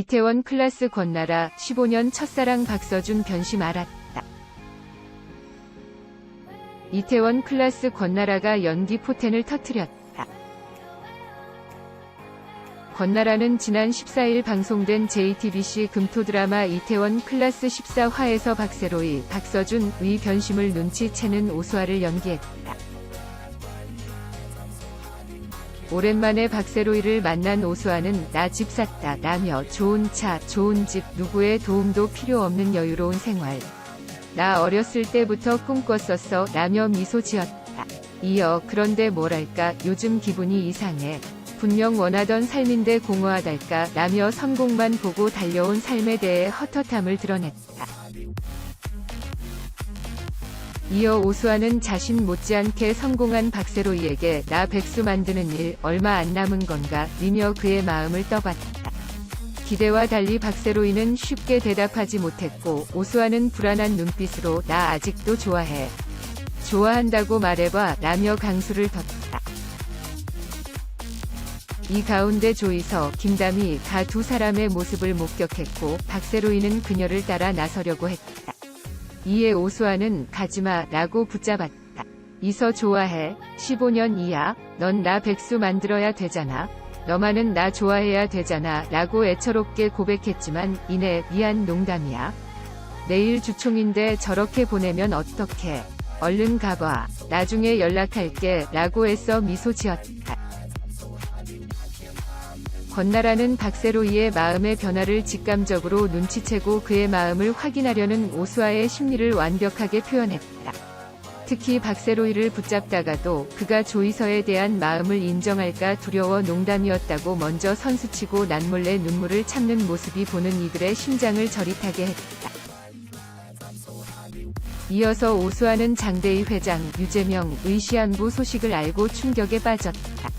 이태원 클라스 권나라 15년 첫사랑 박서준 변심 알았다. 이태원 클라스 권나라가 연기 포텐을 터뜨렸다. 권나라는 지난 14일 방송된 JTBC 금토 드라마 이태원 클라스 14화에서 박세로이, 박서준 의 변심을 눈치채는 오수아를 연기했다. 오랜만에 박세로이를 만난 오수아는 나 집 샀다 라며 좋은 차, 좋은 집, 누구의 도움도 필요 없는 여유로운 생활. 나 어렸을 때부터 꿈꿨었어 라며 미소 지었다. 이어 그런데 뭐랄까 요즘 기분이 이상해. 분명 원하던 삶인데 공허하달까 라며 성공만 보고 달려온 삶에 대해 헛헛함을 드러냈다. 이어 오수아는 자신 못지않게 성공한 박세로이에게 나 백수 만드는 일 얼마 안 남은 건가 리며 그의 마음을 떠봤다. 기대와 달리 박세로이는 쉽게 대답하지 못했고 오수아는 불안한 눈빛으로 나 아직도 좋아해. 좋아한다고 말해봐 라며 강수를 뒀다. 이 가운데 조이서, 김담이 가두 사람의 모습을 목격했고 박세로이는 그녀를 따라 나서려고 했다. 이에 오수아는 가지마 라고 붙잡았다. 이서 좋아해. 15년 이야. 넌나 백수 만들어야 되잖아. 너만은 나 좋아해야 되잖아. 라고 애처롭게 고백했지만 이내 미안 농담이야. 내일 주총인데 저렇게 보내면 어떡해. 얼른 가봐. 나중에 연락할게. 라고 애써 미소 지었다. 건나라는 박세로이의 마음의 변화를 직감적으로 눈치채고 그의 마음을 확인하려는 오수아의 심리를 완벽하게 표현했다. 특히 박세로이를 붙잡다가도 그가 조이서에 대한 마음을 인정할까 두려워 농담이었다고 먼저 선수치고 난몰래 눈물을 참는 모습이 보는 이들의 심장을 저릿하게 했다. 이어서 오수아는 장대희 회장, 유재명 의 시한부 소식을 알고 충격에 빠졌다.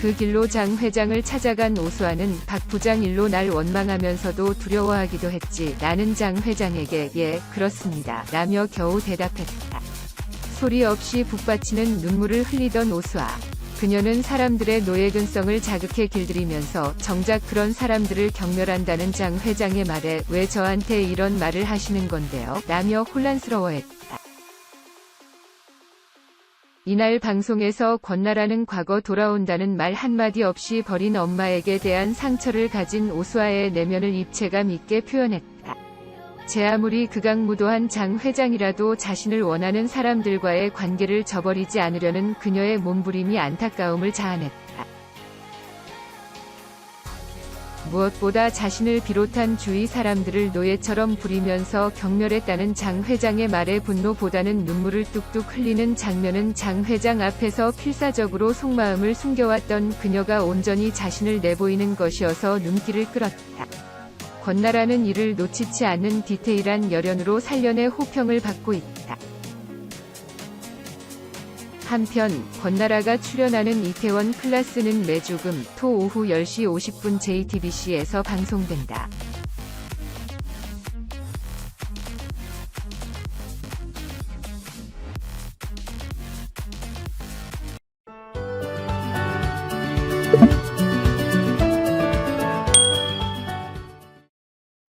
그 길로 장 회장을 찾아간 오수아는 박 부장 일로 날 원망하면서도 두려워하기도 했지. 나는 장 회장에게 예, 그렇습니다. 라며 겨우 대답했다. 소리 없이 북받치는 눈물을 흘리던 오수아. 그녀는 사람들의 노예근성을 자극해 길들이면서 정작 그런 사람들을 경멸한다는 장 회장의 말에 왜 저한테 이런 말을 하시는 건데요? 라며 혼란스러워했다. 이날 방송에서 권나라는 과거 돌아온다는 말 한마디 없이 버린 엄마에게 대한 상처를 가진 오수아의 내면을 입체감 있게 표현했다. 제 아무리 극악무도한 장 회장이라도 자신을 원하는 사람들과의 관계를 저버리지 않으려는 그녀의 몸부림이 안타까움을 자아냈다. 무엇보다 자신을 비롯한 주위 사람들을 노예처럼 부리면서 경멸했다는 장 회장의 말에 분노보다는 눈물을 뚝뚝 흘리는 장면은 장 회장 앞에서 필사적으로 속마음을 숨겨왔던 그녀가 온전히 자신을 내보이는 것이어서 눈길을 끌었다. 권나라는 이를 놓치지 않는 디테일한 열연으로 살려내 호평을 받고 있다. 한편 권나라가 출연하는 이태원 클라스는 매주 금, 토 오후 10시 50분 JTBC에서 방송된다.